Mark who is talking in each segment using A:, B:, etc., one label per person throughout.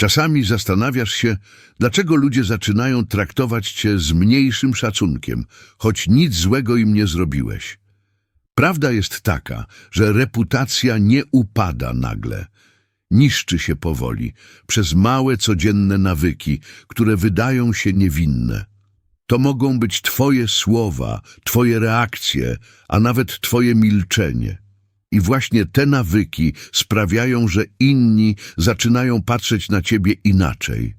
A: Czasami zastanawiasz się, dlaczego ludzie zaczynają traktować cię z mniejszym szacunkiem, choć nic złego im nie zrobiłeś. Prawda jest taka, że reputacja nie upada nagle. Niszczy się powoli przez małe codzienne nawyki, które wydają się niewinne. To mogą być Twoje słowa, Twoje reakcje, a nawet Twoje milczenie. I właśnie te nawyki sprawiają, że inni zaczynają patrzeć na Ciebie inaczej.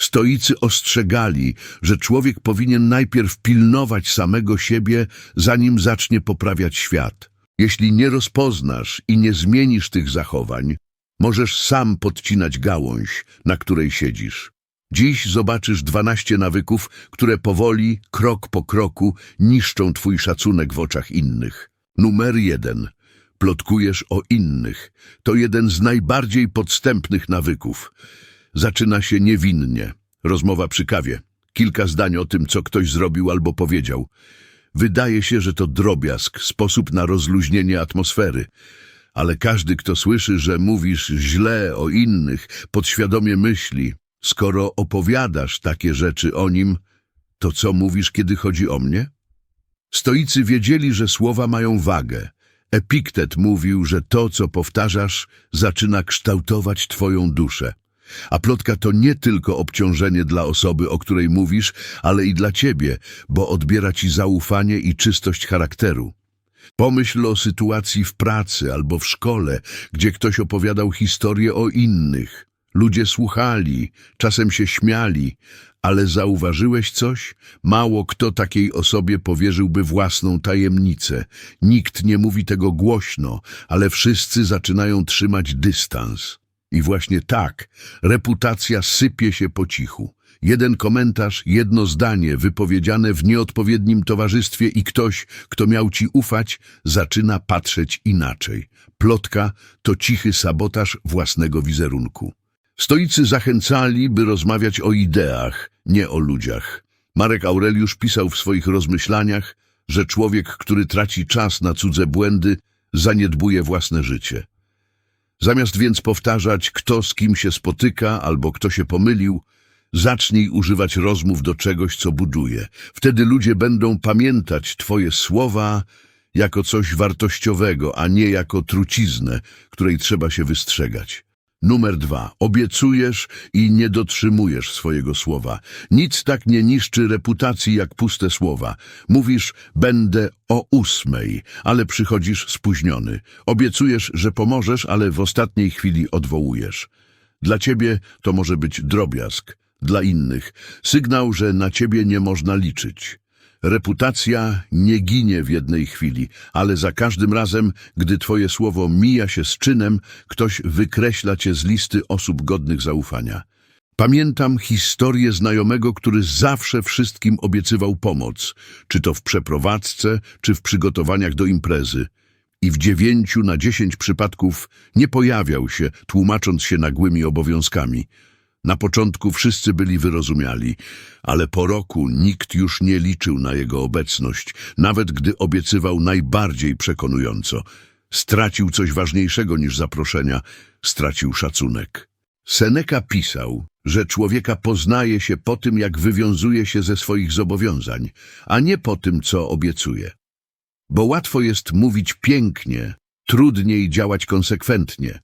A: Stoicy ostrzegali, że człowiek powinien najpierw pilnować samego siebie, zanim zacznie poprawiać świat. Jeśli nie rozpoznasz i nie zmienisz tych zachowań, możesz sam podcinać gałąź, na której siedzisz. Dziś zobaczysz 12 nawyków, które powoli, krok po kroku, niszczą twój szacunek w oczach innych. Numer jeden. Plotkujesz o innych. To jeden z najbardziej podstępnych nawyków. Zaczyna się niewinnie. Rozmowa przy kawie. Kilka zdań o tym, co ktoś zrobił albo powiedział. Wydaje się, że to drobiazg, sposób na rozluźnienie atmosfery. Ale każdy, kto słyszy, że mówisz źle o innych, podświadomie myśli, skoro opowiadasz takie rzeczy o nim, to co mówisz, kiedy chodzi o mnie? Stoicy wiedzieli, że słowa mają wagę. Epiktet mówił, że to, co powtarzasz, zaczyna kształtować twoją duszę. A plotka to nie tylko obciążenie dla osoby, o której mówisz, ale i dla ciebie, bo odbiera ci zaufanie i czystość charakteru. Pomyśl o sytuacji w pracy albo w szkole, gdzie ktoś opowiadał historię o innych. Ludzie słuchali, czasem się śmiali, ale zauważyłeś coś? Mało kto takiej osobie powierzyłby własną tajemnicę. Nikt nie mówi tego głośno, ale wszyscy zaczynają trzymać dystans. I właśnie tak reputacja sypie się po cichu. Jeden komentarz, jedno zdanie wypowiedziane w nieodpowiednim towarzystwie i ktoś, kto miał ci ufać, zaczyna patrzeć inaczej. Plotka to cichy sabotaż własnego wizerunku. Stoicy zachęcali, by rozmawiać o ideach, nie o ludziach. Marek Aureliusz pisał w swoich rozmyślaniach, że człowiek, który traci czas na cudze błędy, zaniedbuje własne życie. Zamiast więc powtarzać, kto z kim się spotyka albo kto się pomylił, zacznij używać rozmów do czegoś, co buduje. Wtedy ludzie będą pamiętać Twoje słowa jako coś wartościowego, a nie jako truciznę, której trzeba się wystrzegać. Numer dwa. Obiecujesz i nie dotrzymujesz swojego słowa. Nic tak nie niszczy reputacji jak puste słowa. Mówisz, będę o ósmej, ale przychodzisz spóźniony. Obiecujesz, że pomożesz, ale w ostatniej chwili odwołujesz. Dla ciebie to może być drobiazg, dla innych sygnał, że na ciebie nie można liczyć. Reputacja nie ginie w jednej chwili, ale za każdym razem, gdy twoje słowo mija się z czynem, ktoś wykreśla cię z listy osób godnych zaufania. Pamiętam historię znajomego, który zawsze wszystkim obiecywał pomoc, czy to w przeprowadzce, czy w przygotowaniach do imprezy. I w dziewięciu na dziesięć przypadków nie pojawiał się, tłumacząc się nagłymi obowiązkami. Na początku wszyscy byli wyrozumiali, ale po roku nikt już nie liczył na jego obecność, nawet gdy obiecywał najbardziej przekonująco. Stracił coś ważniejszego niż zaproszenia, stracił szacunek. Seneca pisał, że człowieka poznaje się po tym, jak wywiązuje się ze swoich zobowiązań, a nie po tym, co obiecuje. Bo łatwo jest mówić pięknie, trudniej działać konsekwentnie.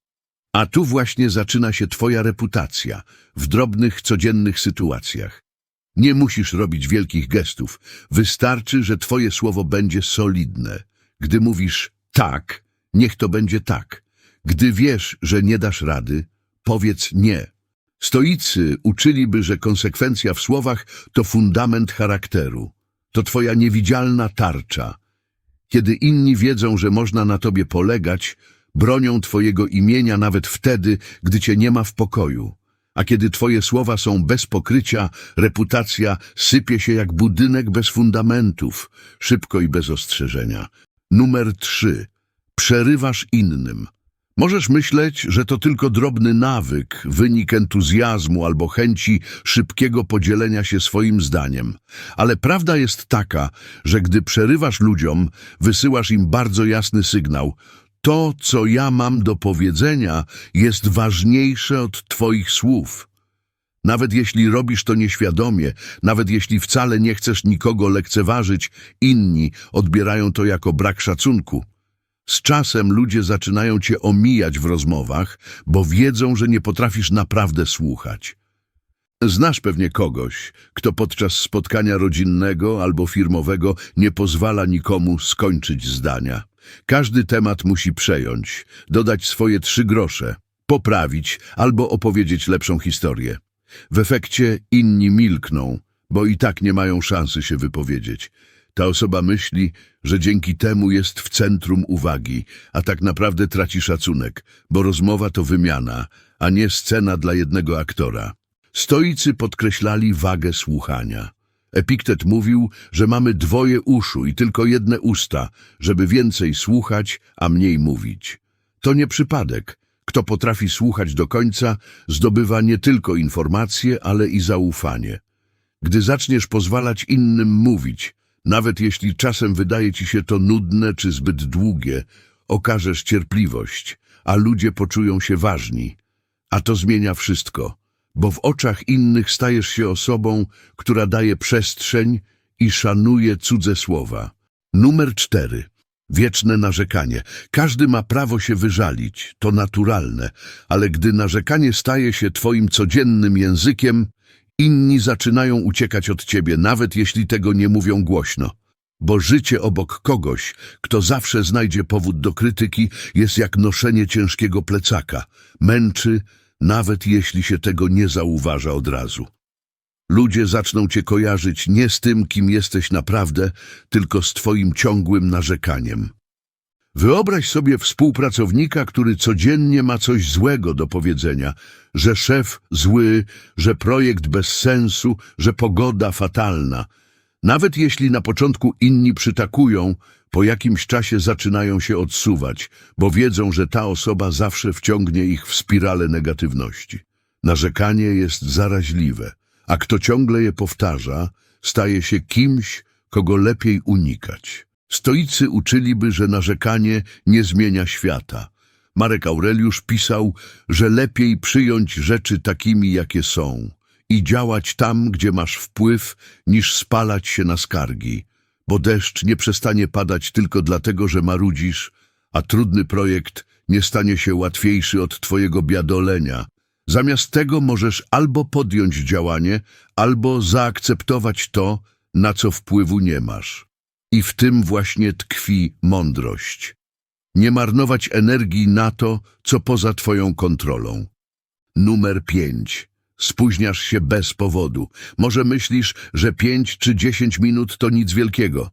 A: A tu właśnie zaczyna się twoja reputacja w drobnych, codziennych sytuacjach. Nie musisz robić wielkich gestów. Wystarczy, że twoje słowo będzie solidne. Gdy mówisz tak, niech to będzie tak. Gdy wiesz, że nie dasz rady, powiedz nie. Stoicy uczyliby, że konsekwencja w słowach to fundament charakteru. To twoja niewidzialna tarcza. Kiedy inni wiedzą, że można na tobie polegać, bronią Twojego imienia nawet wtedy, gdy Cię nie ma w pokoju. A kiedy Twoje słowa są bez pokrycia, reputacja sypie się jak budynek bez fundamentów, szybko i bez ostrzeżenia. Numer trzy. Przerywasz innym. Możesz myśleć, że to tylko drobny nawyk, wynik entuzjazmu albo chęci szybkiego podzielenia się swoim zdaniem. Ale prawda jest taka, że gdy przerywasz ludziom, wysyłasz im bardzo jasny sygnał. To, co ja mam do powiedzenia, jest ważniejsze od Twoich słów. Nawet jeśli robisz to nieświadomie, nawet jeśli wcale nie chcesz nikogo lekceważyć, inni odbierają to jako brak szacunku. Z czasem ludzie zaczynają cię omijać w rozmowach, bo wiedzą, że nie potrafisz naprawdę słuchać. Znasz pewnie kogoś, kto podczas spotkania rodzinnego albo firmowego nie pozwala nikomu skończyć zdania. Każdy temat musi przejąć, dodać swoje trzy grosze, poprawić albo opowiedzieć lepszą historię. W efekcie inni milkną, bo i tak nie mają szansy się wypowiedzieć. Ta osoba myśli, że dzięki temu jest w centrum uwagi, a tak naprawdę traci szacunek, bo rozmowa to wymiana, a nie scena dla jednego aktora. Stoicy podkreślali wagę słuchania. Epiktet mówił, że mamy dwoje uszu i tylko jedne usta, żeby więcej słuchać, a mniej mówić. To nie przypadek. Kto potrafi słuchać do końca, zdobywa nie tylko informacje, ale i zaufanie. Gdy zaczniesz pozwalać innym mówić, nawet jeśli czasem wydaje ci się to nudne czy zbyt długie, okażesz cierpliwość, a ludzie poczują się ważni. A to zmienia wszystko, bo w oczach innych stajesz się osobą, która daje przestrzeń i szanuje cudze słowa. Numer cztery. Wieczne narzekanie. Każdy ma prawo się wyżalić, to naturalne, ale gdy narzekanie staje się twoim codziennym językiem, inni zaczynają uciekać od ciebie, nawet jeśli tego nie mówią głośno. Bo życie obok kogoś, kto zawsze znajdzie powód do krytyki, jest jak noszenie ciężkiego plecaka. Męczy, nawet jeśli się tego nie zauważa od razu. Ludzie zaczną cię kojarzyć nie z tym, kim jesteś naprawdę, tylko z twoim ciągłym narzekaniem. Wyobraź sobie współpracownika, który codziennie ma coś złego do powiedzenia, że szef zły, że projekt bez sensu, że pogoda fatalna. Nawet jeśli na początku inni przytakują, po jakimś czasie zaczynają się odsuwać, bo wiedzą, że ta osoba zawsze wciągnie ich w spiralę negatywności. Narzekanie jest zaraźliwe, a kto ciągle je powtarza, staje się kimś, kogo lepiej unikać. Stoicy uczyliby, że narzekanie nie zmienia świata. Marek Aureliusz pisał, że lepiej przyjąć rzeczy takimi, jakie są i działać tam, gdzie masz wpływ, niż spalać się na skargi, bo deszcz nie przestanie padać tylko dlatego, że marudzisz, a trudny projekt nie stanie się łatwiejszy od twojego biadolenia. Zamiast tego możesz albo podjąć działanie, albo zaakceptować to, na co wpływu nie masz. I w tym właśnie tkwi mądrość. Nie marnować energii na to, co poza twoją kontrolą. Numer pięć. Spóźniasz się bez powodu. Może myślisz, że pięć czy dziesięć minut to nic wielkiego.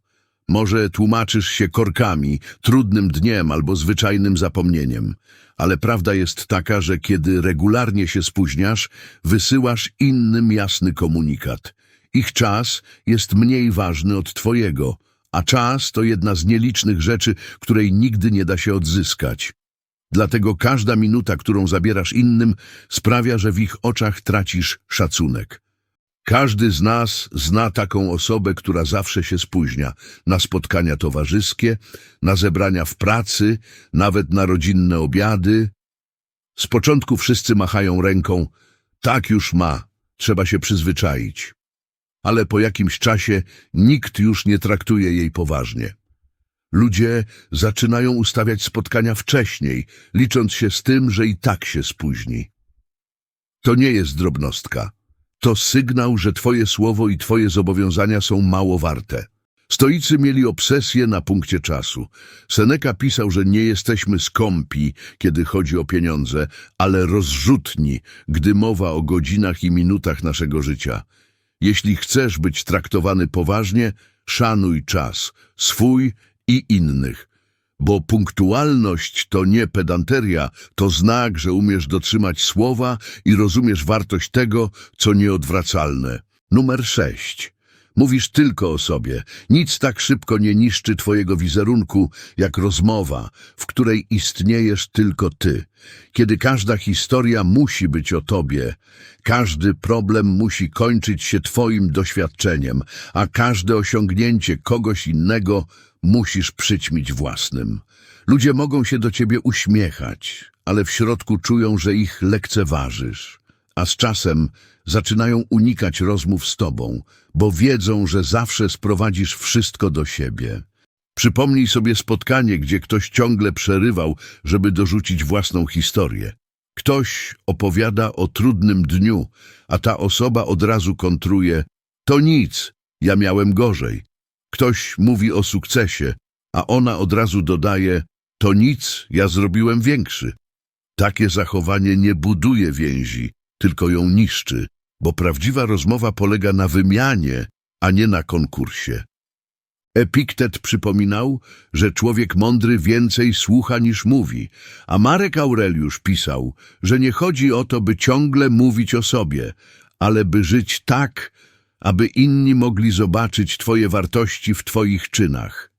A: Może tłumaczysz się korkami, trudnym dniem albo zwyczajnym zapomnieniem. Ale prawda jest taka, że kiedy regularnie się spóźniasz, wysyłasz innym jasny komunikat. Ich czas jest mniej ważny od twojego, a czas to jedna z nielicznych rzeczy, której nigdy nie da się odzyskać. Dlatego każda minuta, którą zabierasz innym, sprawia, że w ich oczach tracisz szacunek. Każdy z nas zna taką osobę, która zawsze się spóźnia na spotkania towarzyskie, na zebrania w pracy, nawet na rodzinne obiady. Z początku wszyscy machają ręką, tak już ma, trzeba się przyzwyczaić. Ale po jakimś czasie nikt już nie traktuje jej poważnie. Ludzie zaczynają ustawiać spotkania wcześniej, licząc się z tym, że i tak się spóźni. To nie jest drobnostka. To sygnał, że twoje słowo i twoje zobowiązania są mało warte. Stoicy mieli obsesję na punkcie czasu. Seneca pisał, że nie jesteśmy skąpi, kiedy chodzi o pieniądze, ale rozrzutni, gdy mowa o godzinach i minutach naszego życia. Jeśli chcesz być traktowany poważnie, szanuj czas, swój i innych. Bo punktualność to nie pedanteria, to znak, że umiesz dotrzymać słowa i rozumiesz wartość tego, co nieodwracalne. Numer sześć. Mówisz tylko o sobie. Nic tak szybko nie niszczy twojego wizerunku, jak rozmowa, w której istniejesz tylko ty. Kiedy każda historia musi być o tobie, każdy problem musi kończyć się twoim doświadczeniem, a każde osiągnięcie kogoś innego musisz przyćmić własnym. Ludzie mogą się do ciebie uśmiechać, ale w środku czują, że ich lekceważysz. a z czasem zaczynają unikać rozmów z tobą, bo wiedzą, że zawsze sprowadzisz wszystko do siebie. Przypomnij sobie spotkanie, gdzie ktoś ciągle przerywał, żeby dorzucić własną historię. Ktoś opowiada o trudnym dniu, a ta osoba od razu kontruje to nic, ja miałem gorzej. Ktoś mówi o sukcesie, a ona od razu dodaje to nic, ja zrobiłem większy. Takie zachowanie nie buduje więzi, tylko ją niszczy, bo prawdziwa rozmowa polega na wymianie, a nie na konkursie. Epiktet przypominał, że człowiek mądry więcej słucha niż mówi, a Marek Aureliusz pisał, że nie chodzi o to, by ciągle mówić o sobie, ale by żyć tak, aby inni mogli zobaczyć Twoje wartości w Twoich czynach.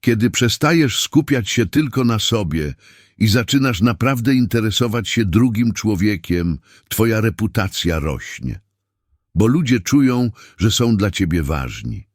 A: Kiedy przestajesz skupiać się tylko na sobie i zaczynasz naprawdę interesować się drugim człowiekiem, Twoja reputacja rośnie, bo ludzie czują, że są dla Ciebie ważni.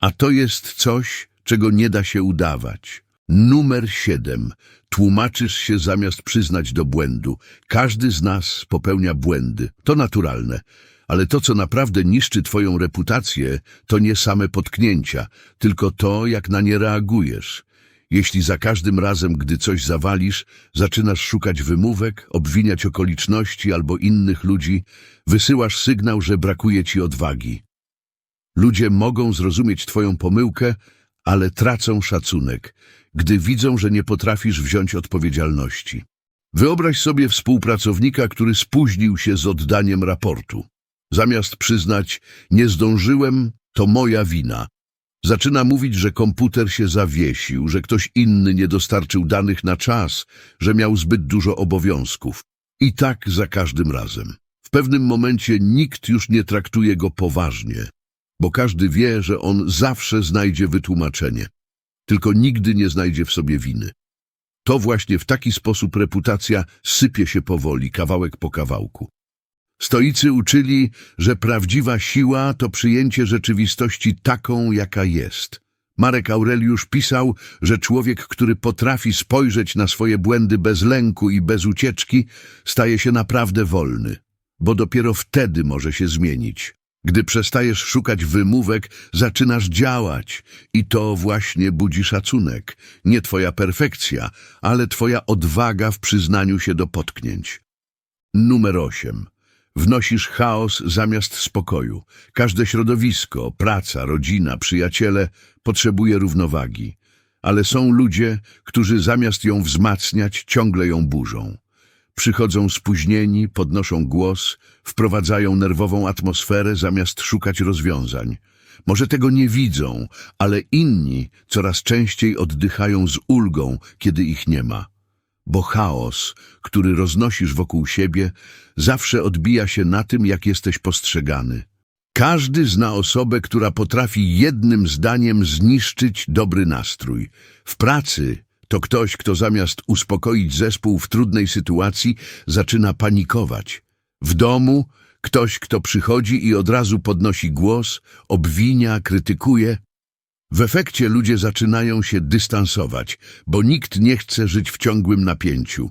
A: A to jest coś, czego nie da się udawać. Numer siedem. Tłumaczysz się zamiast przyznać do błędu. Każdy z nas popełnia błędy. To naturalne. Ale to, co naprawdę niszczy twoją reputację, to nie same potknięcia, tylko to, jak na nie reagujesz. Jeśli za każdym razem, gdy coś zawalisz, zaczynasz szukać wymówek, obwiniać okoliczności albo innych ludzi, wysyłasz sygnał, że brakuje ci odwagi. Ludzie mogą zrozumieć Twoją pomyłkę, ale tracą szacunek, gdy widzą, że nie potrafisz wziąć odpowiedzialności. Wyobraź sobie współpracownika, który spóźnił się z oddaniem raportu. Zamiast przyznać, nie zdążyłem, to moja wina. Zaczyna mówić, że komputer się zawiesił, że ktoś inny nie dostarczył danych na czas, że miał zbyt dużo obowiązków. I tak za każdym razem. W pewnym momencie nikt już nie traktuje go poważnie bo każdy wie, że on zawsze znajdzie wytłumaczenie, tylko nigdy nie znajdzie w sobie winy. To właśnie w taki sposób reputacja sypie się powoli, kawałek po kawałku. Stoicy uczyli, że prawdziwa siła to przyjęcie rzeczywistości taką, jaka jest. Marek Aureliusz pisał, że człowiek, który potrafi spojrzeć na swoje błędy bez lęku i bez ucieczki, staje się naprawdę wolny, bo dopiero wtedy może się zmienić. Gdy przestajesz szukać wymówek, zaczynasz działać i to właśnie budzi szacunek. Nie twoja perfekcja, ale twoja odwaga w przyznaniu się do potknięć. Numer 8. Wnosisz chaos zamiast spokoju. Każde środowisko, praca, rodzina, przyjaciele potrzebuje równowagi. Ale są ludzie, którzy zamiast ją wzmacniać, ciągle ją burzą. Przychodzą spóźnieni, podnoszą głos, wprowadzają nerwową atmosferę zamiast szukać rozwiązań. Może tego nie widzą, ale inni coraz częściej oddychają z ulgą, kiedy ich nie ma. Bo chaos, który roznosisz wokół siebie, zawsze odbija się na tym, jak jesteś postrzegany. Każdy zna osobę, która potrafi jednym zdaniem zniszczyć dobry nastrój. W pracy to ktoś, kto zamiast uspokoić zespół w trudnej sytuacji, zaczyna panikować. W domu ktoś, kto przychodzi i od razu podnosi głos, obwinia, krytykuje. W efekcie ludzie zaczynają się dystansować, bo nikt nie chce żyć w ciągłym napięciu.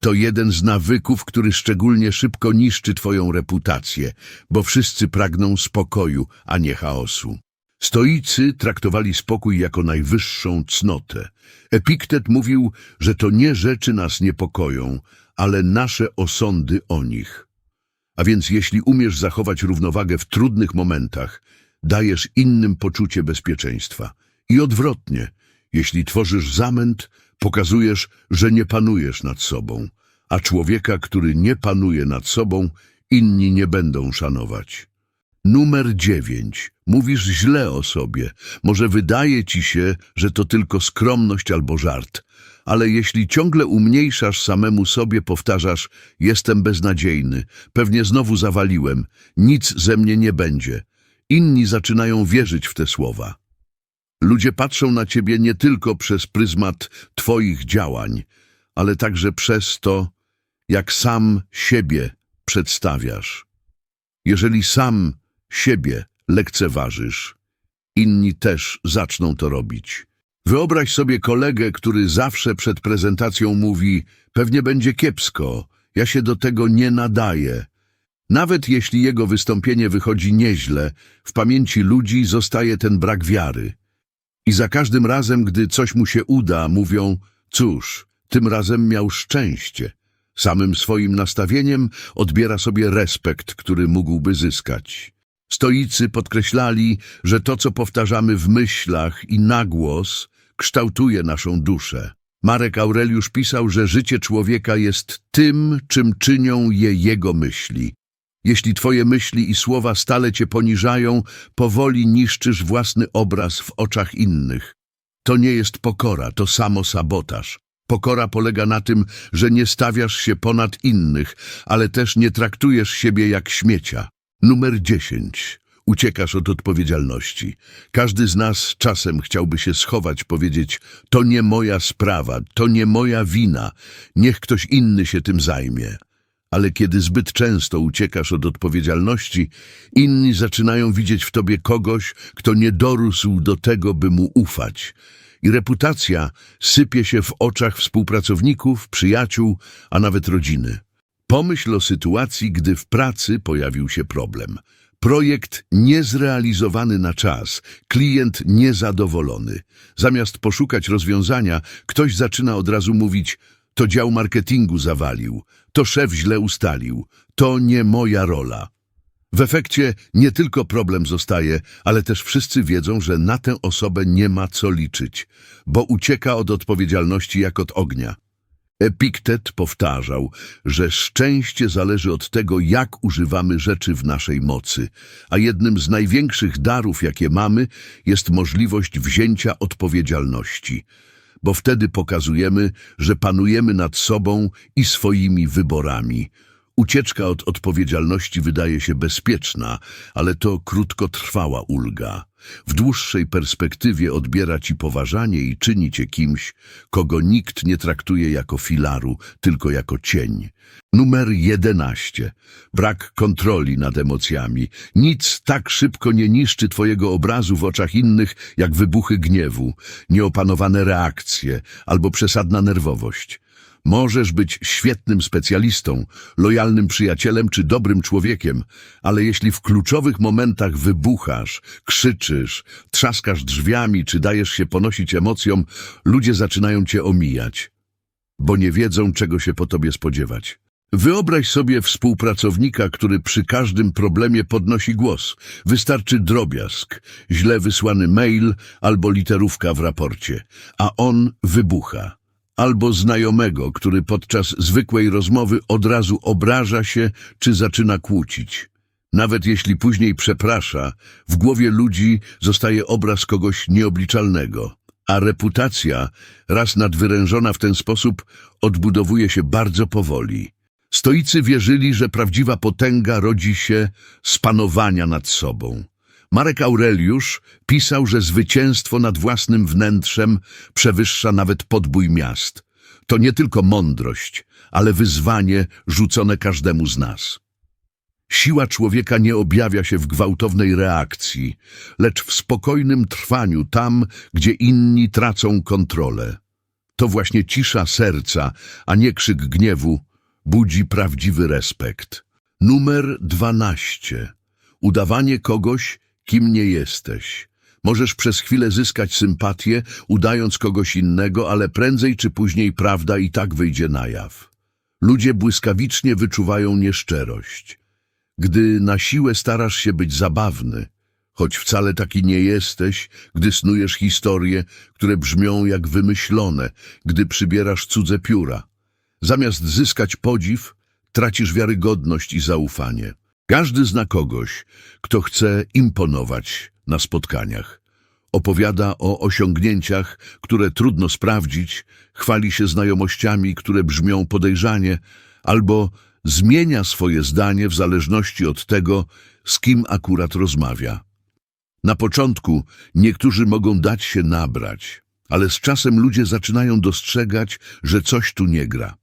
A: To jeden z nawyków, który szczególnie szybko niszczy twoją reputację, bo wszyscy pragną spokoju, a nie chaosu. Stoicy traktowali spokój jako najwyższą cnotę. Epiktet mówił, że to nie rzeczy nas niepokoją, ale nasze osądy o nich. A więc jeśli umiesz zachować równowagę w trudnych momentach, dajesz innym poczucie bezpieczeństwa. I odwrotnie, jeśli tworzysz zamęt, pokazujesz, że nie panujesz nad sobą, a człowieka, który nie panuje nad sobą, inni nie będą szanować. Numer dziewięć. Mówisz źle o sobie. Może wydaje ci się, że to tylko skromność albo żart. Ale jeśli ciągle umniejszasz samemu sobie, powtarzasz jestem beznadziejny, pewnie znowu zawaliłem, nic ze mnie nie będzie. Inni zaczynają wierzyć w te słowa. Ludzie patrzą na ciebie nie tylko przez pryzmat twoich działań, ale także przez to, jak sam siebie przedstawiasz. Jeżeli sam siebie lekceważysz, inni też zaczną to robić. Wyobraź sobie kolegę, który zawsze przed prezentacją mówi pewnie będzie kiepsko, ja się do tego nie nadaję. Nawet jeśli jego wystąpienie wychodzi nieźle, w pamięci ludzi zostaje ten brak wiary. I za każdym razem, gdy coś mu się uda, mówią, cóż, tym razem miał szczęście. Samym swoim nastawieniem odbiera sobie respekt, który mógłby zyskać. Stoicy podkreślali, że to, co powtarzamy w myślach i na głos, kształtuje naszą duszę. Marek Aureliusz pisał, że życie człowieka jest tym, czym czynią je jego myśli. Jeśli twoje myśli i słowa stale cię poniżają, powoli niszczysz własny obraz w oczach innych. To nie jest pokora, to samo sabotaż. Pokora polega na tym, że nie stawiasz się ponad innych, ale też nie traktujesz siebie jak śmiecia. Numer 10. Uciekasz od odpowiedzialności. Każdy z nas czasem chciałby się schować, powiedzieć to nie moja sprawa, to nie moja wina, niech ktoś inny się tym zajmie. Ale kiedy zbyt często uciekasz od odpowiedzialności, inni zaczynają widzieć w tobie kogoś, kto nie dorósł do tego, by mu ufać. I reputacja sypie się w oczach współpracowników, przyjaciół, a nawet rodziny. Pomyśl o sytuacji, gdy w pracy pojawił się problem. Projekt niezrealizowany na czas, klient niezadowolony. Zamiast poszukać rozwiązania, ktoś zaczyna od razu mówić to dział marketingu zawalił, to szef źle ustalił, to nie moja rola. W efekcie nie tylko problem zostaje, ale też wszyscy wiedzą, że na tę osobę nie ma co liczyć, bo ucieka od odpowiedzialności jak od ognia. Epiktet powtarzał, że szczęście zależy od tego, jak używamy rzeczy w naszej mocy, a jednym z największych darów, jakie mamy, jest możliwość wzięcia odpowiedzialności, bo wtedy pokazujemy, że panujemy nad sobą i swoimi wyborami. Ucieczka od odpowiedzialności wydaje się bezpieczna, ale to krótkotrwała ulga. W dłuższej perspektywie odbiera ci poważanie i czyni cię kimś, kogo nikt nie traktuje jako filaru, tylko jako cień. Numer 11. Brak kontroli nad emocjami. Nic tak szybko nie niszczy twojego obrazu w oczach innych, jak wybuchy gniewu, nieopanowane reakcje albo przesadna nerwowość. Możesz być świetnym specjalistą, lojalnym przyjacielem czy dobrym człowiekiem, ale jeśli w kluczowych momentach wybuchasz, krzyczysz, trzaskasz drzwiami czy dajesz się ponosić emocjom, ludzie zaczynają cię omijać, bo nie wiedzą, czego się po tobie spodziewać. Wyobraź sobie współpracownika, który przy każdym problemie podnosi głos. Wystarczy drobiazg, źle wysłany mail albo literówka w raporcie, a on wybucha albo znajomego, który podczas zwykłej rozmowy od razu obraża się czy zaczyna kłócić. Nawet jeśli później przeprasza, w głowie ludzi zostaje obraz kogoś nieobliczalnego, a reputacja, raz nadwyrężona w ten sposób, odbudowuje się bardzo powoli. Stoicy wierzyli, że prawdziwa potęga rodzi się z panowania nad sobą. Marek Aureliusz pisał, że zwycięstwo nad własnym wnętrzem przewyższa nawet podbój miast. To nie tylko mądrość, ale wyzwanie rzucone każdemu z nas. Siła człowieka nie objawia się w gwałtownej reakcji, lecz w spokojnym trwaniu tam, gdzie inni tracą kontrolę. To właśnie cisza serca, a nie krzyk gniewu, budzi prawdziwy respekt. Numer 12. Udawanie kogoś, kim nie jesteś. Możesz przez chwilę zyskać sympatię, udając kogoś innego, ale prędzej czy później prawda i tak wyjdzie na jaw. Ludzie błyskawicznie wyczuwają nieszczerość. Gdy na siłę starasz się być zabawny, choć wcale taki nie jesteś, gdy snujesz historie, które brzmią jak wymyślone, gdy przybierasz cudze pióra. Zamiast zyskać podziw, tracisz wiarygodność i zaufanie. Każdy zna kogoś, kto chce imponować na spotkaniach. Opowiada o osiągnięciach, które trudno sprawdzić, chwali się znajomościami, które brzmią podejrzanie, albo zmienia swoje zdanie w zależności od tego, z kim akurat rozmawia. Na początku niektórzy mogą dać się nabrać, ale z czasem ludzie zaczynają dostrzegać, że coś tu nie gra.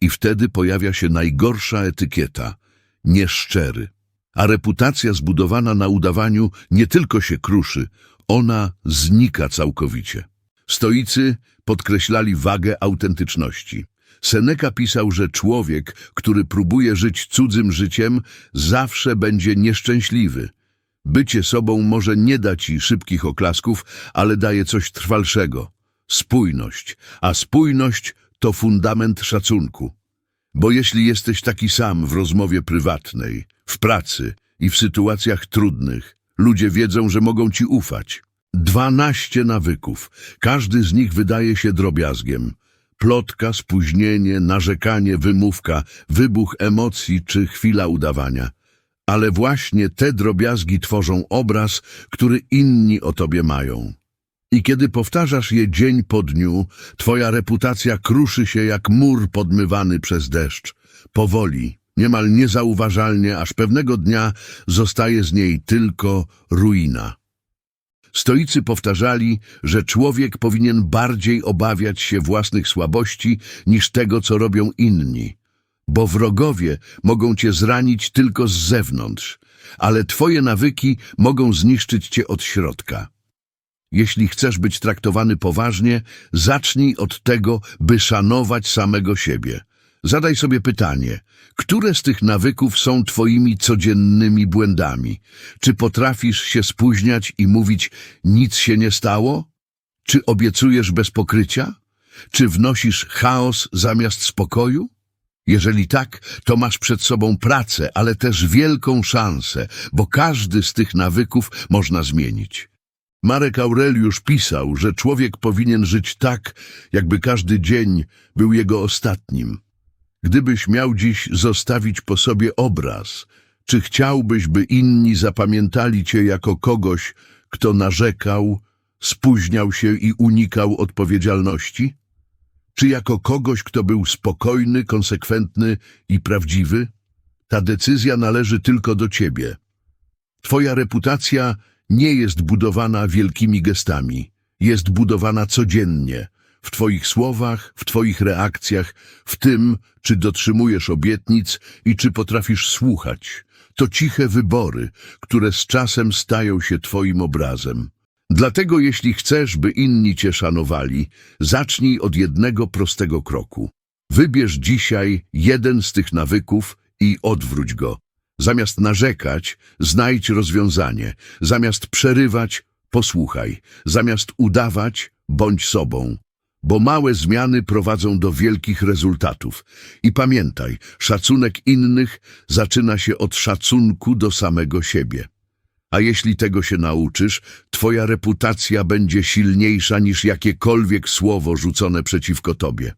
A: I wtedy pojawia się najgorsza etykieta – nieszczery. A reputacja zbudowana na udawaniu nie tylko się kruszy, ona znika całkowicie. Stoicy podkreślali wagę autentyczności. Seneca pisał, że człowiek, który próbuje żyć cudzym życiem, zawsze będzie nieszczęśliwy. Bycie sobą może nie da ci szybkich oklasków, ale daje coś trwalszego. Spójność. A spójność to fundament szacunku. Bo jeśli jesteś taki sam w rozmowie prywatnej, w pracy i w sytuacjach trudnych, ludzie wiedzą, że mogą ci ufać. Dwanaście nawyków. Każdy z nich wydaje się drobiazgiem. Plotka, spóźnienie, narzekanie, wymówka, wybuch emocji czy chwila udawania. Ale właśnie te drobiazgi tworzą obraz, który inni o tobie mają. I kiedy powtarzasz je dzień po dniu, twoja reputacja kruszy się jak mur podmywany przez deszcz. Powoli, niemal niezauważalnie, aż pewnego dnia zostaje z niej tylko ruina. Stoicy powtarzali, że człowiek powinien bardziej obawiać się własnych słabości niż tego, co robią inni. Bo wrogowie mogą cię zranić tylko z zewnątrz, ale twoje nawyki mogą zniszczyć cię od środka. Jeśli chcesz być traktowany poważnie, zacznij od tego, by szanować samego siebie. Zadaj sobie pytanie, które z tych nawyków są twoimi codziennymi błędami? Czy potrafisz się spóźniać i mówić nic się nie stało? Czy obiecujesz bez pokrycia? Czy wnosisz chaos zamiast spokoju? Jeżeli tak, to masz przed sobą pracę, ale też wielką szansę, bo każdy z tych nawyków można zmienić. Marek Aureliusz pisał, że człowiek powinien żyć tak, jakby każdy dzień był jego ostatnim. Gdybyś miał dziś zostawić po sobie obraz, czy chciałbyś, by inni zapamiętali cię jako kogoś, kto narzekał, spóźniał się i unikał odpowiedzialności? Czy jako kogoś, kto był spokojny, konsekwentny i prawdziwy? Ta decyzja należy tylko do ciebie. Twoja reputacja nie jest budowana wielkimi gestami, jest budowana codziennie, w Twoich słowach, w Twoich reakcjach, w tym, czy dotrzymujesz obietnic i czy potrafisz słuchać. To ciche wybory, które z czasem stają się Twoim obrazem. Dlatego jeśli chcesz, by inni Cię szanowali, zacznij od jednego prostego kroku. Wybierz dzisiaj jeden z tych nawyków i odwróć go. Zamiast narzekać, znajdź rozwiązanie. Zamiast przerywać, posłuchaj. Zamiast udawać, bądź sobą. Bo małe zmiany prowadzą do wielkich rezultatów. I pamiętaj, szacunek innych zaczyna się od szacunku do samego siebie. A jeśli tego się nauczysz, twoja reputacja będzie silniejsza niż jakiekolwiek słowo rzucone przeciwko tobie.